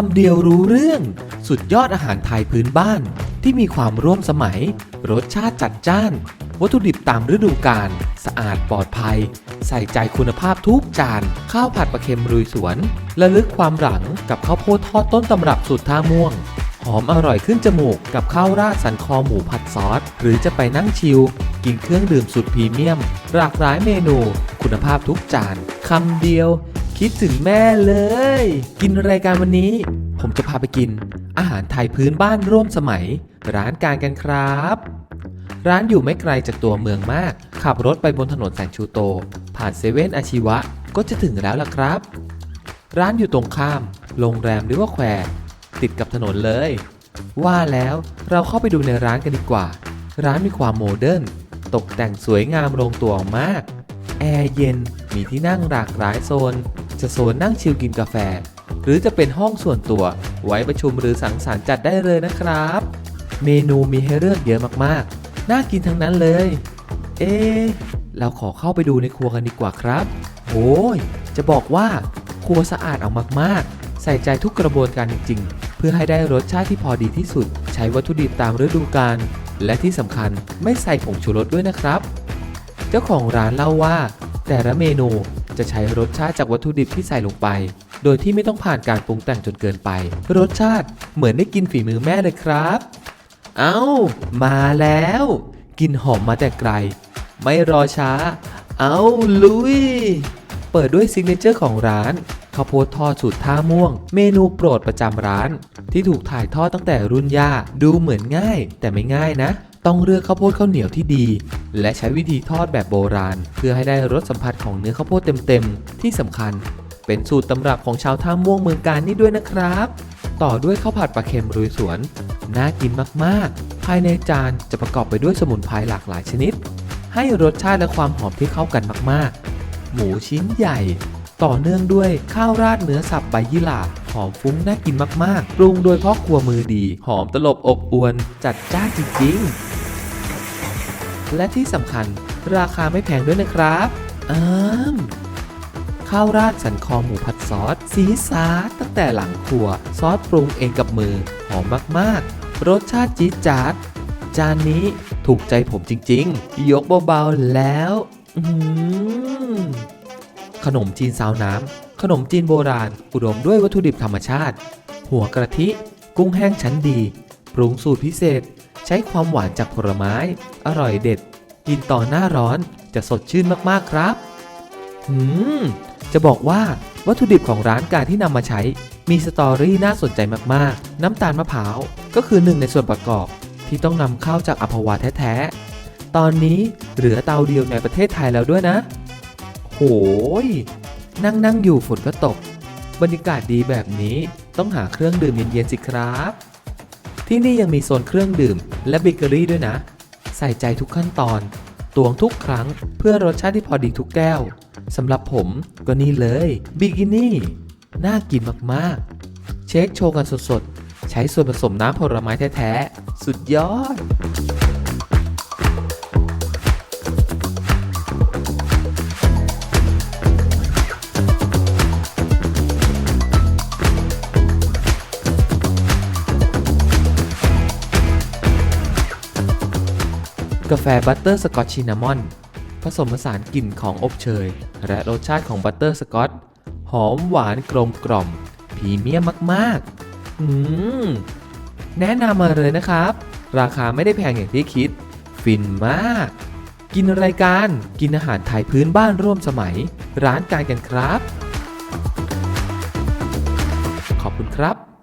คำเดียวรู้เรื่อง สุดยอดอาหารไทยพื้นบ้าน ที่มีความร่วมสมัย รสชาติจัดจ้าน วัตถุดิบตามฤดูกาลสะอาดปลอดภัย ใส่ใจคุณภาพทุกจาน ข้าวผัดปลาเค็มรุยสวนระลึกความหลังกับข้าวโพดทอดต้นตำรับสูตรท่าม่วง หอมอร่อยขึ้นจมูกกับข้าวราดสันคอหมูผัดซอส หรือจะไปนั่งชิลกินเครื่องดื่มสุดพรีเมียม หลากหลายเมนู คุณภาพทุกจานคำเดียว คิดถึงแม่เลย กินรายการวันนี้ ผมจะพาไปกิน อาหารไทยพื้นบ้านร่วมสมัย ร้านการกันครับ ร้านอยู่ไม่ไกลจากตัวเมืองมาก ขับรถไปบนถนนแสงชูโต ผ่านเซเว่นอาชีวะก็จะถึงแล้วล่ะครับ ร้านอยู่ตรงข้าม โรงแรมหรือว่าแควติดกับถนนเลย ว่าแล้วเราเข้าไปดูในร้านกันดีกว่า ร้านมีความโมเดิร์นตกแต่งสวยงามลงตัวมาก แอร์เย็นมีที่นั่งหลากหลายโซน จะโซนนั่งชิลกินกาแฟ หรือจะเป็นห้องส่วนตัว ไว้ประชุมหรือสังสรรค์จัดได้เลยนะครับ เมนูมีให้เลือกเยอะมากๆ น่ากินทั้งนั้นเลย เอ๊เราขอเข้าไปดูในครัวกันดีกว่าครับโอ้ยจะบอกว่าครัวสะอาดออกมากๆ ใส่ใจทุกกระบวนการจริง ๆ เพื่อให้ได้รสชาติที่พอดีที่สุด ใช้วัตถุดิบตามฤดูกาลและที่สำคัญไม่ใส่ผงชูรสด้วยนะครับ เจ้าของร้านเล่าว่า แต่ละเมนู จะใช้รสชาติจากวัตถุดิบที่ใส่ลงไป โดยที่ไม่ต้องผ่านการปรุงแต่งจนเกินไป รสชาติเหมือนได้กินฝีมือแม่เลยครับ เอ้า มาแล้ว กินหอมมาแต่ไกล ไม่รอช้า เอาลุย เปิดด้วยซิกเนเจอร์ของร้านข้าวโพดทอดสูตรท่าม่วง เมนูโปรดประจำร้าน ที่ถูกถ่ายทอดตั้งแต่รุ่นย่า ดูเหมือนง่าย แต่ไม่ง่ายนะ ต้องเลือกข้าวโพดข้าวเหนียวที่ดี และใช้วิธีทอดแบบโบราณ เพื่อให้ได้รสสัมผัสของเนื้อข้าวโพดเต็มๆ ที่สำคัญ เป็นสูตรตำรับของชาวท่าม่วงเมืองการนี่ด้วยนะครับ ต่อด้วยข้าวผัดปลาเค็มรุยสวน น่ากินมากๆ ภายในจานจะประกอบไปด้วยสมุนไพรหลากหลายชนิด ให้รสชาติและความหอมที่เข้ากันมากๆ หมูชิ้นใหญ่ ต่อเนื่องด้วยข้าวราดเนื้อสับใบยี่หร่าหอมฟุ้งน่ากินมากๆ ปรุงโดยพ่อครัวมือดี หอมตลบอบอวน จัดจ้านจริงๆ และที่สำคัญราคาไม่แพงด้วยนะครับอ้ามข้าวราดสันคอหมูผัดซอสสีสาตั้งแต่หลังครัว ซอสปรุงเองกับมือ หอมมากๆ รสชาติจี๊ดจ๊าด จานนี้ถูกใจผมจริงๆ ยกเบาๆแล้วอื้อหือขนมจีนซาวน้ำ ขนมจีนโบราณ อุดมด้วยวัตถุดิบธรรมชาติ หัวกระทิ กุ้งแห้งชั้นดี ปรุงสูตรพิเศษ ใช้ความหวานจากผลไม้ อร่อยเด็ด กินต่อหน้าร้อนจะสดชื่นมากๆครับ หืม จะบอกว่าวัตถุดิบของร้านการที่นำมาใช้ มีสตอรี่น่าสนใจมากๆ น้ำตาลมะพร้าวก็คือหนึ่งในส่วนประกอบ ที่ต้องนำเข้าจากอัมพวาแท้ๆ ตอนนี้เหลือเตาเดียวในประเทศไทยแล้วด้วยนะ โหย นั่งนั่งอยู่ฝนก็ตก บรรยากาศดีแบบนี้ต้องหาเครื่องดื่มเย็นๆสิครับ ที่นี่ยังมีโซนเครื่องดื่ม และเบเกอรี่ด้วยนะ ใส่ใจทุกขั้นตอน ตวงทุกครั้งเพื่อรสชาติที่พอดีทุกแก้วสำหรับผมก็นี่เลยบิกินี่น่ากินมากๆ เช็คโชว์กันสดๆ ใช้ส่วนผสมน้ำผลไม้แท้ๆ สุดยอด กาแฟบัตเตอร์สกอตชินามอนผสมผสานกลิ่นของอบเชย และรสชาติของบัตเตอร์สกอตหอมหวานกลมกล่อมพรีเมียมมากๆ อืม แนะนำมาเลยนะครับ ราคาไม่ได้แพงอย่างที่คิด ฟินมาก กินรายการกินอาหารไทยพื้นบ้านร่วมสมัย ร้านการกันครับ ขอบคุณครับ